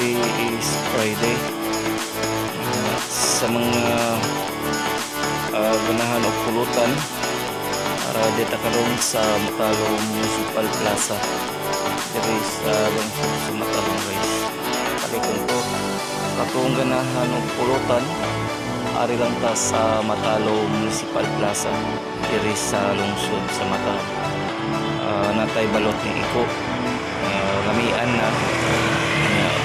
Today is Friday. Uh, sa mga uh, ganahan o pulutan, uh, dito karon sa Matalong Municipal Plaza. Dito sa sa Matalong guys. Palikon ko, katong ganahan o pulutan, ari lang ta sa Matalong Municipal Plaza. Dito sa lungsod sa Matalong. Uh, natay balot ni Iko. Uh, lamian na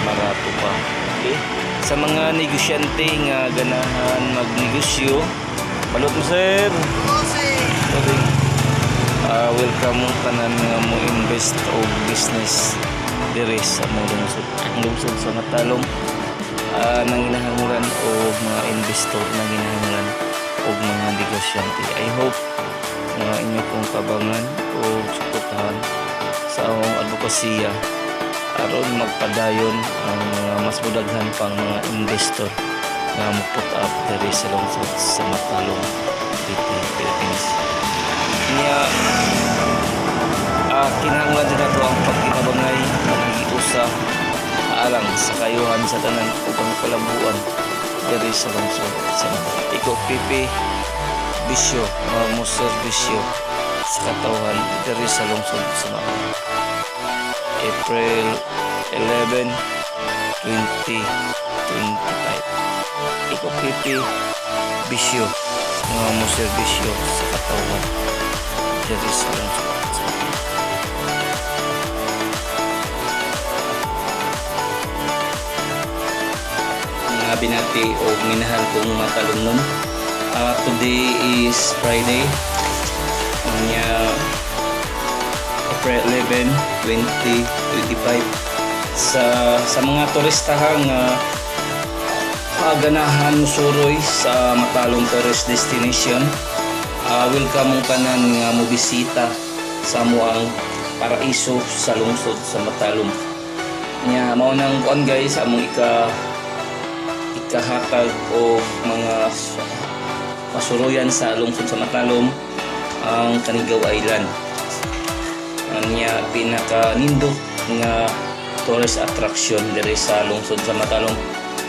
nga barato pa. Okay? Sa mga negosyante nga ganahan magnegosyo, balot mo sir. Sorry. Ah, welcome mo tanan nga mo invest o business dire sa mga lungsod. Lungsod sa Matalong ah, nang inahanguran o mga investor nang inahanguran o mga negosyante. I hope nga inyo pong kabangan o suportahan sa akong advokasya aron magpadayon ang mga mas mudaghan pang mga investor nga mo-put up diri sa lungsod sa Matalong dito Philippines. Niya ah, kinahanglan din nato ang pagkinabangay nagiusa alang sa kayuhan sa tanan upang kalambuan diri sa lungsod sa Iko Pipi Bisyo, mga mo serbisyo sa katawhan diri sa lungsod sa Matalong. April 11, 2025. Iko pipi bisyo mga mo serbisyo sa katawan diri sa lungsod. sa mga binati o minahal kong matalumnon. Uh, today is Friday. Anya April 11, 2025. Sa sa mga turistahang uh, ganahan musuroy sa Matalong Tourist Destination. Uh, welcome mong kanan nga mo bisita sa amuang paraiso sa lungsod sa Matalom. Nya mao nang kuan guys among ika ikahatag o mga pasuruyan sa lungsod sa Matalom ang Kanigaw Island. Ang niya pinaka nindot nga tourist attraction diri sa lungsod sa Matalom.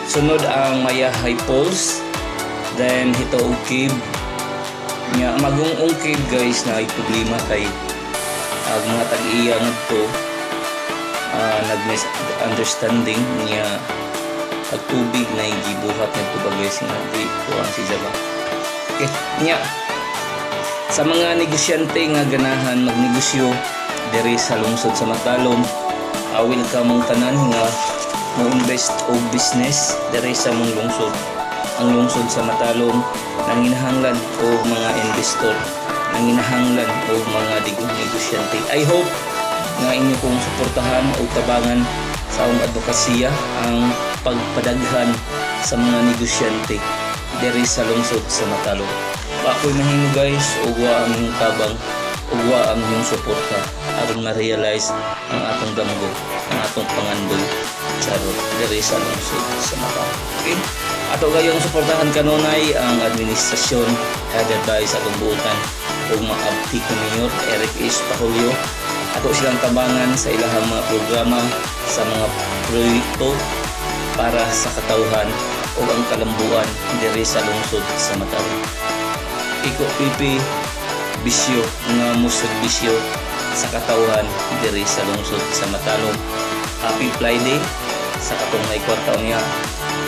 Sunod ang Maya High Falls, then Hitaog Cave. Nya magungong cave guys na ay problema kay ang mga tag-iya ngadto uh, nag-misunderstanding niya pag tubig na gibuhat ng tubagay si Nabi kuhan si Java. Okay, nya sa mga negosyante nga ganahan magnegosyo diri sa lungsod sa Matalom, uh, welcome mong tanan nga mo invest o business diri sa mong lungsod. Ang lungsod sa Matalom nang hinahanglan o mga investor nang hinahanglan o mga digong negosyante. I hope nga inyo kong suportahan o tabangan sa akong advokasya ang pagpadaghan sa mga negosyante diri sa lungsod sa Matalong. Ako'y mahimo guys, ugwa ang inyong tabang, ugwa ang inyong suporta aron ma-realize ang atong damgo, ang atong pangandoy charot diri sa lungsod sa Matalong. Okay? Ato gayong suportahan kanunay ang administrasyon headed by sa atong buutan ug mga abti ko Mayor Eric H. Pahulio ato silang tabangan sa ilahang mga programa sa mga proyekto para sa katauhan o ang kalambuan diri sa lungsod sa Matalong. Iko pipi bisyo nga musod bisyo sa katauhan diri sa lungsod sa Matalong. Happy Friday sa katong may kwartaon niya.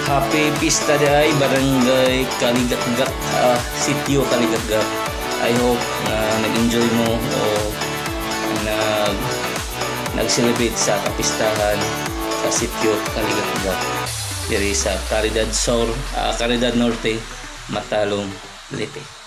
Happy Pista Day Barangay Kaligatgat uh, Sitio Kaligatgat. I hope na nag-enjoy mo o nag nag-celebrate sa kapistahan sa sitio Kaligatgat diri sa Caridad Sur, uh, Caridad Norte, Matalong, Leyte.